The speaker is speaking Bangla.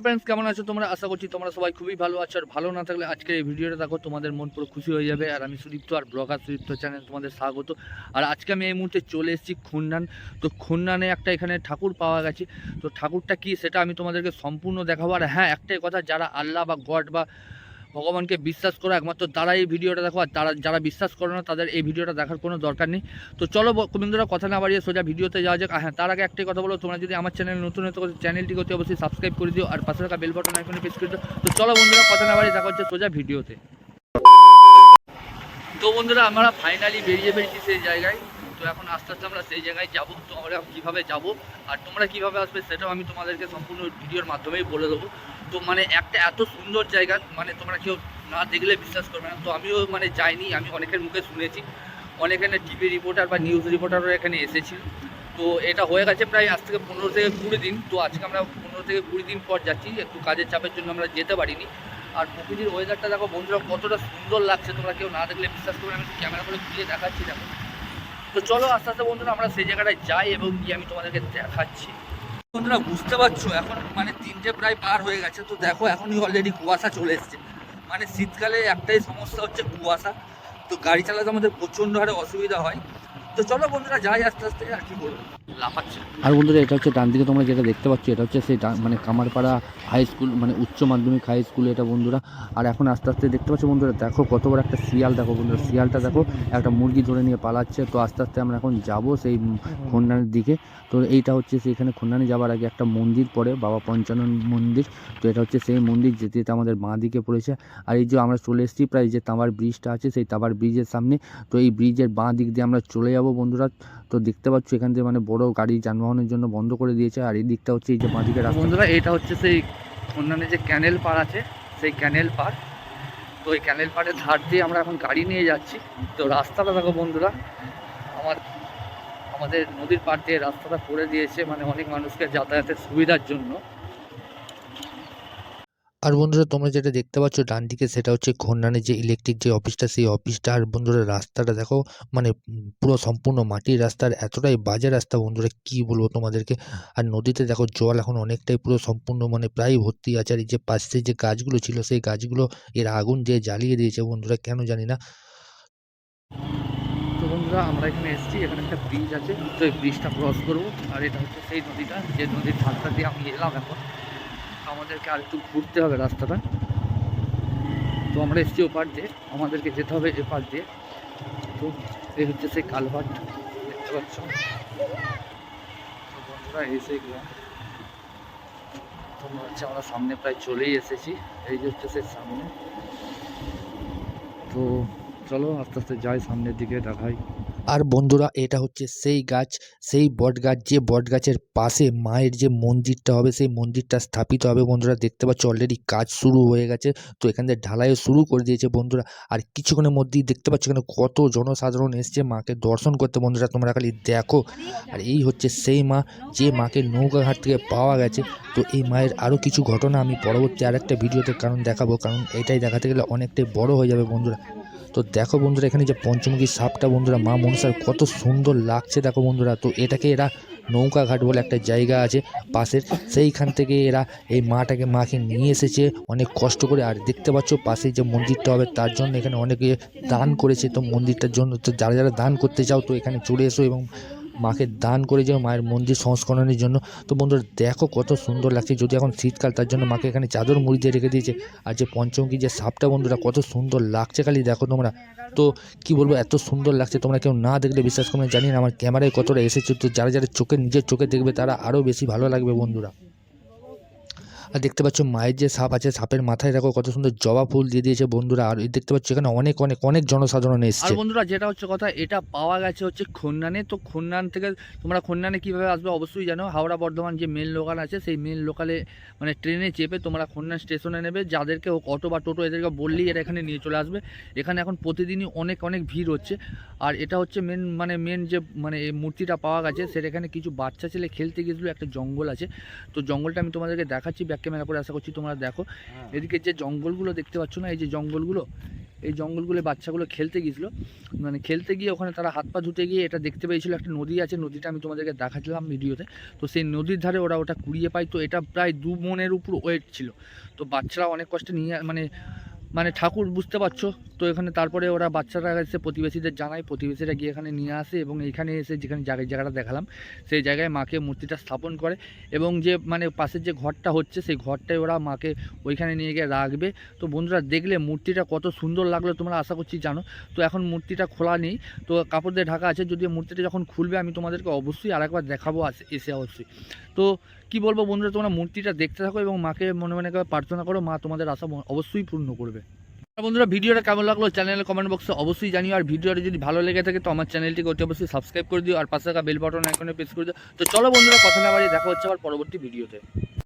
হ্যালো ফ্রেন্ডস কেমন আছো তোমরা? আশা করছি তোমরা সবাই খুবই ভালো আছো। আর ভালো না থাকলে আজকের এই ভিডিওটা দেখো, তোমাদের মন পুরো খুশি হয়ে যাবে। আর আমি সুদীপ্ত, আর ব্লগার সুদীপ্ত চ্যানেল তোমাদের স্বাগত। আর আজকে আমি এই মুহূর্তে চলে এসেছি খুন্নান। তো খুন্নানে একটা এখানে ঠাকুর পাওয়া গেছে। তো ঠাকুরটা কি সেটা আমি তোমাদেরকে সম্পূর্ণ দেখাবো। আর হ্যাঁ একটাই কথা, যারা আল্লাহ বা গড বা ভগবানকে বিশ্বাস করো একমাত্র তারা এই ভিডিওটা দেখো, আর তারা যারা বিশ্বাস করে না, তাদের এই ভিডিওটা দেখার কোনো দরকার নেই। তো চলো বন্ধুরা কথা না বাড়িয়ে সোজা ভিডিওতে যাওয়া যাক। হ্যাঁ তার আগে একটাই কথা বলো, তোমরা যদি আমার চ্যানেল নতুন হতে চ্যানেলটিকে অতি অবশ্যই সাবস্ক্রাইব করে দিও, আর পাশে থাকা বেল বাটন আইকনে প্রেস করে দিও। তো চলো বন্ধুরা, কথা না বাড়িয়ে দেখা হচ্ছে সোজা ভিডিওতে। তো বন্ধুরা, আমরা ফাইনালি বেরিয়ে পেরেছি সেই জায়গায়। তো এখন আস্তে আস্তে আমরা সেই জায়গায় যাব। তো আমরা কীভাবে যাব আর তোমরা কীভাবে আসবে সেটাও আমি তোমাদেরকে সম্পূর্ণ ভিডিওর মাধ্যমেই বলে দেবো। তো মানে একটা এত সুন্দর জায়গা মানে তোমরা কেউ না দেখলে বিশ্বাস করবে না। তো আমিও মানে যাইনি, আমি অনেকের মুখে শুনেছি। অনেক এখানে টিভি রিপোর্টার বা নিউজ রিপোর্টারও এখানে এসেছিল। তো এটা হয়ে গেছে প্রায় আজ থেকে পনেরো থেকে কুড়ি দিন। তো আজকে আমরা পনেরো থেকে কুড়ি দিন পর যাচ্ছি, একটু কাজের চাপের জন্য আমরা যেতে পারিনি। আর প্রকৃতির ওয়েদারটা দেখো বন্ধুরা কতটা সুন্দর লাগছে, তোমরা কেউ না দেখলে বিশ্বাস করবে আমি ক্যামেরা করে ঘুরিয়ে দেখাচ্ছি, দেখো। তো চলো আস্তে আস্তে বন্ধুরা, আমরা সেই জায়গাটায় যাই এবং গিয়ে আমি তোমাদেরকে দেখাচ্ছি। বন্ধুরা, বুঝতে পারছ, এখন মানে তিনটে প্রায় পার হয়ে গেছে। তো দেখো, এখনই অলরেডি কুয়াশা চলে এসছে। মানে শীতকালে একটাই সমস্যা হচ্ছে কুয়াশা। তো গাড়ি চালাতে আমাদের প্রচণ্ড হারে অসুবিধা হয়। আর বন্ধুরা, এটা হচ্ছে ডান দিকে তোমরা যেটা দেখতে পাচ্ছ, এটা হচ্ছে সেই মানে কামারপাড়া হাই স্কুল মানে উচ্চ মাধ্যমিক হাই স্কুল এটা বন্ধুরা। আর এখন আস্তে আস্তে দেখতে পাচ্ছ বন্ধুরা, দেখো কত বড় একটা শিয়াল, দেখো বন্ধুরা, শিয়ালটা দেখো, একটা মুরগি ধরে নিয়ে পালাচ্ছে। তো আস্তে আস্তে আমরা এখন যাব সেই খন্ডানের দিকে। তো এইটা হচ্ছে সেইখানে খন্ডানে যাওয়ার আগে একটা মন্দির পড়ে বাবা পঞ্চানন মন্দির। তো এটা হচ্ছে সেই মন্দির যেতে যেতে আমাদের বাঁ দিকে পড়েছে। আর এই যে আমরা চলে এসেছি, প্রায় যে তামার ব্রিজটা আছে, সেই তামার ব্রিজের সামনে। তো এই ব্রিজের বাঁ দিক দিয়ে আমরা চলে যাব। বন্ধুরা। তো দেখতে পাচ্ছ এখান থেকে মানে বড় গাড়ি যানবাহনের জন্য বন্ধ করে দিয়েছে। আর এই দিকটা হচ্ছে এই যে বাঁ দিকে রাস্তা। বন্ধুরা এটা হচ্ছে সেই অন্যান্য যে ক্যানেল পার আছে, সেই ক্যানেল পার তো এই ক্যানেল পাড়ের ধার দিয়ে আমরা এখন গাড়ি নিয়ে যাচ্ছি। তো রাস্তাটা দেখো বন্ধুরা, আমার, আমাদের নদীর পাড় দিয়ে রাস্তাটা করে দিয়েছে মানে অনেক মানুষকে যাতায়াতের সুবিধার জন্য। আর বন্ধুরা, তোমরা যেটা দেখতে পাচ্ছ ডান দিকে, সেটা হচ্ছে খন্ডানের যে ইলেকট্রিক যে অফিসটা সেই অফিসটা আর বন্ধুরা, রাস্তাটা দেখো মানে পুরো সম্পূর্ণ মাটির রাস্তার এতটাই বাজে রাস্তা বন্ধুরা, কি বলব তোমাদেরকে? আর নদীতে দেখো, জল এখন অনেকটাই পুরো সম্পূর্ণ মানে প্রায় ভর্তি আছে। আর এই যে পাশে যে গাছগুলো ছিল, সেই গাছগুলো এর আগুন যে জ্বালিয়ে দিয়েছে বন্ধুরা, কেন জানি না। তো বন্ধুরা, আমরা এখানে এসেছি। এখানে একটা ব্রিজ আছে। তো এই ব্রিজটা ক্রস করব। আর এটা হচ্ছে সেই নদীটা। যে নদীর ধারটা দিয়ে আমি এলাম এখন। আমাদেরকে আর একটু ঘুরতে হবে রাস্তাটা। তো আমরা এসেছি ওপার দিয়ে, আমাদেরকে যেতে হবে এপার দিয়ে। তো এই হচ্ছে সেই কালভার্ট, দেখতে পাচ্ছ? বন্ধুরা এসে গেলাম মনে হচ্ছে আমরা সামনে প্রায় চলেই এসেছি, এই যে হচ্ছে সেই সামনে। তো চলো, আস্তে আস্তে যাই সামনের দিকে, দেখাই। আর বন্ধুরা, এটা হচ্ছে সেই গাছ, সেই বট গাছ যে বট গাছের পাশে মায়ের যে মন্দিরটা হবে, সেই মন্দিরটা স্থাপিত হবে বন্ধুরা। দেখতে পাচ্ছ অলরেডি কাজ শুরু হয়ে গেছে। তো এখান থেকে ঢালাইও শুরু করে দিয়েছে বন্ধুরা। আর কিছুক্ষণের মধ্যেই দেখতে পাচ্ছ, এখানে কত জনসাধারণ এসছে মাকে দর্শন করতে বন্ধুরা। তোমরা খালি দেখো। আর এই হচ্ছে সেই মা, যে মাকে নৌকাঘাট থেকে পাওয়া গেছে। তো এই মায়ের আরও কিছু ঘটনা আমি পরবর্তী আরেকটা ভিডিওতে কারণ দেখাবো। কারণ এটাই দেখাতে গেলে অনেকটাই বড় হয়ে যাবে বন্ধুরা। তো দেখো বন্ধুরা, এখানে যে পঞ্চমুখী সাপটা বন্ধুরা, মা মনসার কত সুন্দর লাগছে দেখো বন্ধুরা। তো এটাকে এরা নৌকা ঘাট বলে একটা জায়গা আছে পাশের, সেইখান থেকে এরা এই মাটাকে, মাকে নিয়ে এসেছে। অনেক কষ্ট করে, আর দেখতে পাচ্ছ পাশে যে মন্দিরটা হবে, তার জন্য এখানে অনেকে দান করেছে। তো মন্দিরটার জন্য তো যারা যারা দান করতে চাও, তো এখানে চলে এসো এবং মাকে দান করে যাও মায়ের মন্দির সংস্করণের জন্য। তো বন্ধুরা, দেখো কত সুন্দর লাগছে। যদি এখন শীতকাল, তার জন্য মাকে এখানে চাদর মুড়ি দিয়ে রেখে দিয়েছে। আর যে পঞ্চমুখী যে সাপটা, বন্ধুরা, কত সুন্দর লাগছে খালি দেখো তোমরা। তো কি বলব, এত সুন্দর লাগছে। তোমরা কেউ না দেখলে বিশ্বাস করবে জানি না আমার ক্যামেরায় কতটা এসেছে। তো যারা যারা চোখে, নিজের চোখে দেখবে, তারা আরও বেশি ভালো লাগবে, বন্ধুরা। আর দেখতে পাচ্ছ মায়ের যে সাপ আছে, সাপের মাথায় দেখো কত সুন্দর জবা ফুল দিয়ে দিয়েছে বন্ধুরা। আর দেখতে পাচ্ছ এখানে অনেক অনেক অনেক জনসাধারণ এসছে। বন্ধুরা যেটা হচ্ছে কথা, এটা পাওয়া গেছে হচ্ছে খন্নানে তো খন্নান থেকে তোমরা খন্নানে কীভাবে আসবে অবশ্যই জানো। হাওড়া বর্ধমান যে মেন লোকাল আছে, সেই মেন লোকালে মানে ট্রেনে চেপে তোমরা খন্নান স্টেশনে নেবে। যাদেরকে অটো বা টোটো এদেরকে বললেই এরা এখানে নিয়ে চলে আসবে। এখানে এখন প্রতিদিনই অনেক অনেক ভিড় হচ্ছে। আর এটা হচ্ছে মেন মানে মেন যে মানে এই মূর্তিটা পাওয়া গেছে, সেটা এখানে কিছু বাচ্চা ছেলে খেলতে গিয়েছিল। একটা জঙ্গল আছে। তো জঙ্গলটা আমি তোমাদেরকে দেখাচ্ছি। ব্যাক ক্যামেরা করে আশা করছি তোমরা দেখো। এদিকে যে জঙ্গলগুলো দেখতে পাচ্ছ না এই যে জঙ্গলগুলো এই জঙ্গলগুলো বাচ্চাগুলো খেলতে গিয়েছিল। মানে খেলতে গিয়ে ওখানে তারা হাত পা ধুতে গিয়ে এটা দেখতে পেয়েছিল একটা নদী আছে নদীটা আমি তোমাদেরকে দেখাচ্ছিলাম ভিডিওতে। তো সেই নদীর ধারে ওরা ওটা কুড়িয়ে পায় তো এটা প্রায় দু মনের উপর ওয়েট ছিল। তো বাচ্চারা অনেক কষ্টে নিয়ে মানে মানে ঠাকুর বুঝতে পারছ? তো এখানে তারপরে ওরা বাচ্চারা এসে প্রতিবেশীদের জানায়, প্রতিবেশীরা গিয়ে এখানে নিয়ে আসে এবং এখানে এসে যেখানে জায়গায়, জায়গাটা দেখালাম, সেই জায়গায় মাকে মূর্তিটা স্থাপন করে এবং যে মানে পাশের যে ঘরটা হচ্ছে, সেই ঘরটায় ওরা মাকে ওইখানে নিয়ে গিয়ে রাখবে। তো বন্ধুরা, দেখলে মূর্তিটা কত সুন্দর লাগল, তোমরা আশা করছি জানো। তো এখন মূর্তিটা খোলা নেই, তো কাপড় দিয়ে ঢাকা আছে যদি মূর্তিটা যখন খুলবে, আমি তোমাদেরকে অবশ্যই আরেকবার দেখাবো আসে এসে অবশ্যই। তো কি বলব বন্ধুরা, তোমরা মূর্তিটা দেখতে থাকো এবং মাকে মনে মনে প্রার্থনা করো, মা তোমাদের আশা অবশ্যই পূর্ণ করবে। বন্ধুরা, ভিডিওটা কেমন লাগল চ্যানেলের কমেন্ট বক্সে অবশ্যই জানিও। আর ভিডিওটা যদি ভালো লেগে থাকে তো আমার চ্যানেলটিকে অতি অবশ্যই সাবস্ক্রাইব করে দিও। আর পাশে থাকা বেল বাটন আইকনে প্রেস করে দিও। তো চলো বন্ধুরা, কথা না বাড়িয়ে দেখা হচ্ছে আবার পরবর্তী ভিডিওতে।